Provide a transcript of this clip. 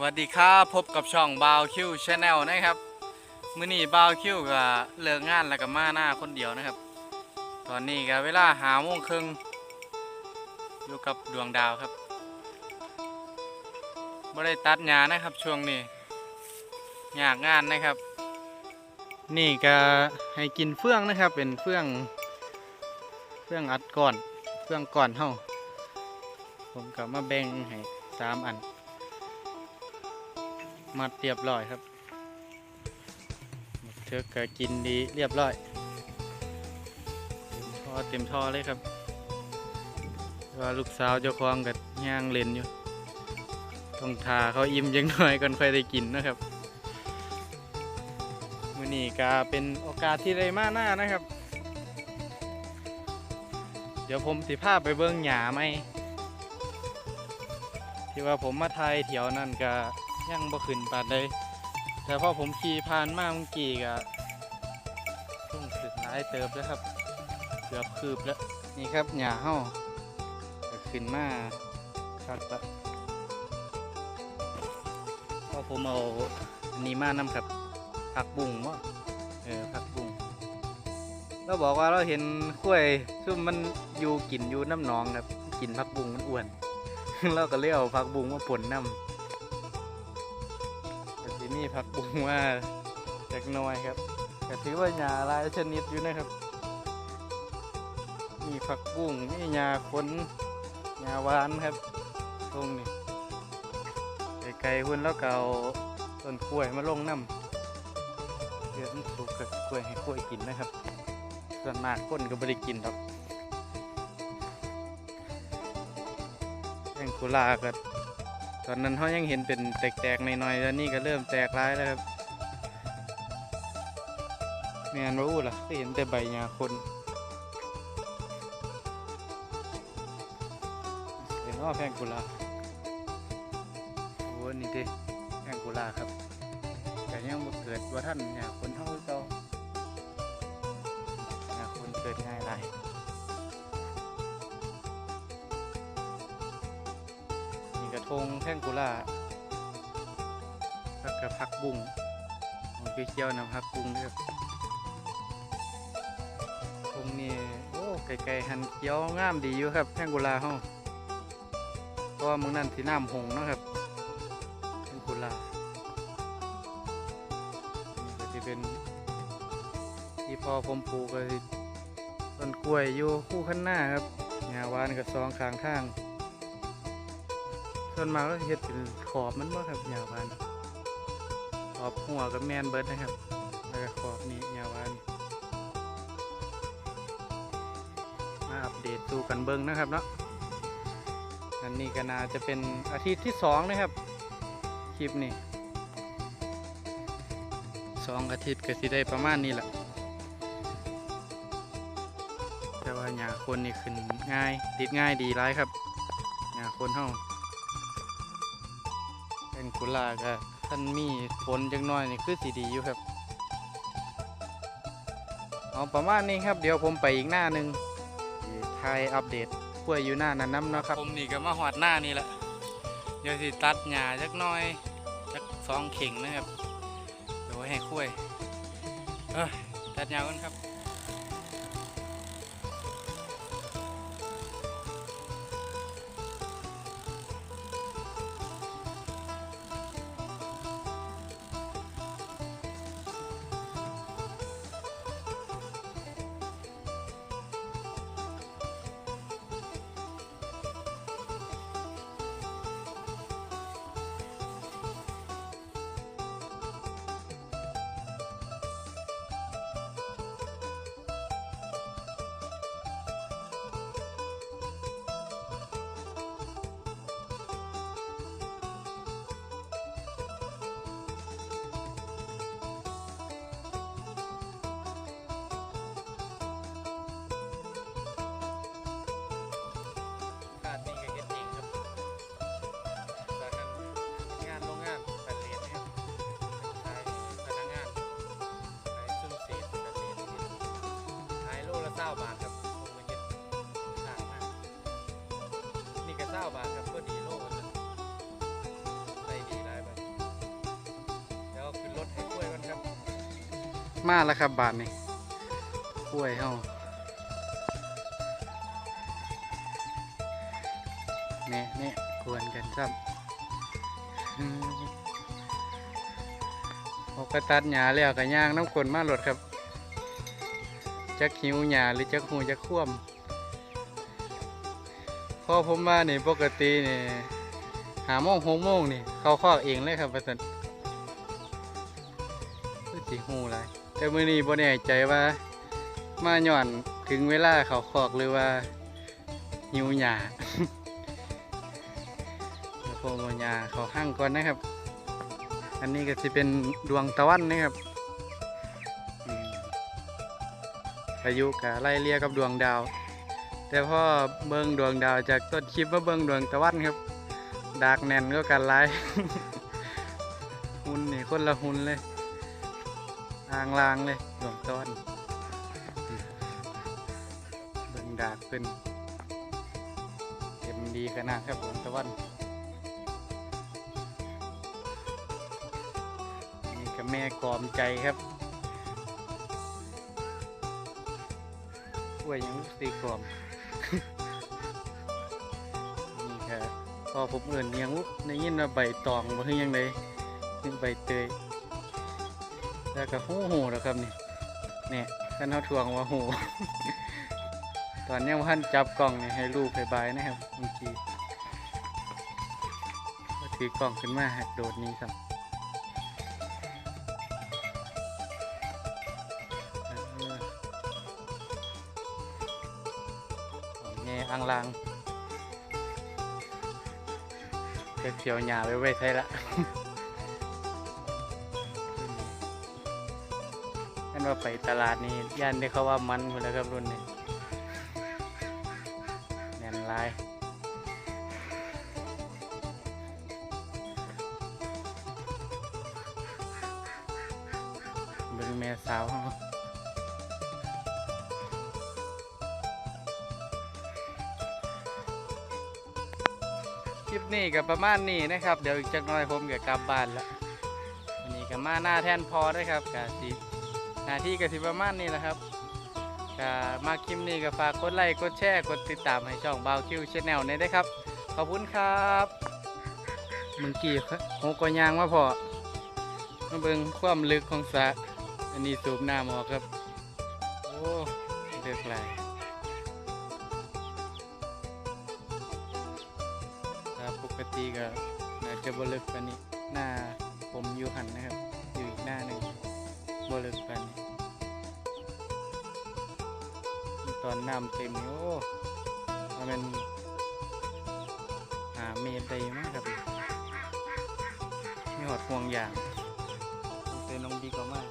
สวัสดีครับพบกับช่องบาวคิวชาแนลนะครับมื้อนี้บาวคิวก็เลิกงานแล้วก็มาหน้าคนเดียวนะครับ ตอนนี้ก็เวลาหาโมงครึ่งอยู่กับดวงดาวครับบ่ได้ตัดหญ้านะครับช่วงนี้ยากงานนะครับ นี่ก็ให้กินเฟื่องนะครับ เป็นเฟื่องเฟื่องอัดก่อนเฟื่องก่อนเฮาผมก็มาแบ่งให้สามอัน มัดเรียบร้อยครับเธอก็กินดีเรียบร้อยเต็มท่อเต็มท่อเลยครับว่าลูกสาวเจ้าของก็ย่างเล่นอยู่ ต้องทาเขาอิ่มยังหน่อยก่อนค่อยได้กินนะครับมือนี้ก็เป็นโอกาสที่ได้มาหน้านะครับ เดี๋ยวผมสิพาพไปเบิ่งหญ้าไหมที่ว่าผมมาไทยเถียวนั่นก็ ยังบ่ขึ้นปานใดแต่พอผมขี่ผ่านมาเมื่อกี้ก็ต้องขึ้นหลายเติบแล้วครับเกือบคืบแล้วนี่ครับหญ้าเฮาขึ้นมาคักละพอผมเอาอันนี้มานำครับผักบุ้งวะเออผักบุ้งเราบอกว่าเราเห็นกล้วยซุ่มมันอยู่กินอยู่น้ำหนองครับกินผักบุ้งมันอ้วน เราก็เลี้ยวผักบุ้งมาผลน้ำ แต่ที่นี่ผักบุ้งว่าจากน้อยครับก็ถือว่าหญ้าหลายชนิดอยู่นะครับ มีผักบุ้งมีหญ้าขนหญ้าหวานครับตรงนี้ไกลๆหุ่นแล้วเก็เอาต้นกล้วยมาลงน้ำเดี๋ยวมันสุกกับกล้วยให้กล้วยกินนะครับ ส่วนมากคนก็ไม่ได้กินหรอกแองกุลาก็ ตอนนั้นเขายังเห็นเป็นแตกๆหน่อยๆแล้วนี่ก็เริ่มแตกร้ายแล้วครับเมียนว่าอู้ล่ะก็เห็นแต่ใบหญ้าคนเห็นว่าแพงกุลาโอ้นี่เด้แพงกุลาครับแต่ยังบ่เกิดว่าท่านหญ้าคนเท่าเก่า กระทงแท่งกุลาแล้วก็พักบุ้งเคี้ยวๆนะพักบุ้งเด้อทงนี่โอ้ไก่ๆหันเคี้ยวงามดีอยู่ครับแท่งกุลาเฮาเพราะว่ามึงนั่นสีน้ำหงนะครับแท่งกุลานี่ก็จะเป็นที่พอผมปลูกก็ต้นกล้วยอยู่คู่ข้างหน้าครับหญ้าหวานกับสองข้างทาง ส่วนมากก็เฮ็ดเป็นขอบมันบ่ครับยาวานขอบหัวกับแมนเบิร์ดนะครับ แล้วก็ขอบนี้ยาวานมาอัปเดตดูกันเบิ้งนะครับเนาะอันนี้ก็น่าจะเป็นอาทิตย์ที่สองนะครับ คลิปนี้สองอาทิตย์ก็สิได้ประมาณนี้แหละแต่ว่าหญ้าคนนี่ขึ้นง่ายติดง่ายดีร้ายครับหญ้าคนเฮา เป็นกุลาก็ท่านมีฝนจังน้อยนี่คือสีดีอยู่ครับ เอาประมาณนี้ครับ เดี๋ยวผมไปอีกหน้าหนึ่งสิทายอัปเดตกล้วยอยู่หน้านั้นน้ำเนาะครับ ผมนี่ก็มาหอดหน้านี่แหละเดี๋ยวสิตัดหญ้าจักน้อยจักสองเข่งนะครับเดี๋ยวให้กล้วยเอ้ยตัดหญ้ากันครับ มาแล้วครับบาทนี่กล้วยเฮาเนี่ยเนี่ยกวนกันซ้ำอืมพอไปตัดหญ้าแล้วก็ย่างน้ำกลนมาหลดครับจักหิวหญ้าหรือจักหูจักคว่ำพอผมมานี่ปกตินี่หาโมงหกโมงนี่ เขาคอกเองเลยครับประสันสิหูไร แต่มือนี้บ่แน่ใจว่า มาหย่อนถึงเวลาเขาคอกหรือว่าหิวหญ้าเดี๋ยวผมเอาหญ้าเขาห้างก่อนนะครับ อันนี้ก็จะเป็นดวงตะวันนะครับอายุกะไล่เรียกับดวงดาว แต่พ่อเบิ่งดวงดาวจากต้นคลิปมาเบิ่งดวงตะวันครับ ดากแน่นก็กันไล่หุ่นนี่คนละหุ่นเลย อ่างลางเลยดวงตะวันเบิ่งดากเป็นเต็มดีขนาดครับดวงตะวันนี่กับแม่กอมใจครับกล้วยยังสีกอมนี่ครับพอผมเอื่นยังวุบในยินว่าใบตองบ่คือยังไงนี่ใบเตย แล้วก็หูหูแล้วครับนี่เนี่ยท่านเขาทวงว่าหู ตอนนี้ท่านจับกล่องนี่ให้ลูกไปบายนะครับเมื่อกี้ก็ถือกล่องขึ้นมาหักโดดนี้ครับเงี้ยอังลางเก็บเสียวหยาไว้ไว้ใช่ละ นั่นว่าไปตลาดนี่ย่านได้เขาว่ามันหมดแล้วครับรุ่นนี้แน่นลายเบิ่งแม่สาวคลิปนี้ก็ประมาณนี้นะครับ เดี๋ยวอีกจักหน่อยผมก็กลับบ้านแล้ววันนี้ก็มาหน้าแทนพอได้ครับกะสิ หน้าที่ก็สิประมาณนี้แหละครับก็มาคลิปนี้ก็ฝากกดไลค์กดแชร์กดติดตามให้ช่องบาวคิวชาแนลนี้ได้วยครับ ขอบคุณครับมึงกี่โหกอยางมาพอมาเบิ่งความลึกของสระอันนี้สูบน้ำออกครับ โอ้เลือกลายถ้าปกติก็น่าจะบลึกกว่านี้หน้าผมอยู่หันนะครับ อยู่อีกหน้าหนึ่ง บลึกกว่านี้ตอนน้ำเต็มนี่โอ้มันเป็นหาเมตรได้มั้งครับมีหอดห่วงอย่างเป็นน้องดีกว่ามาก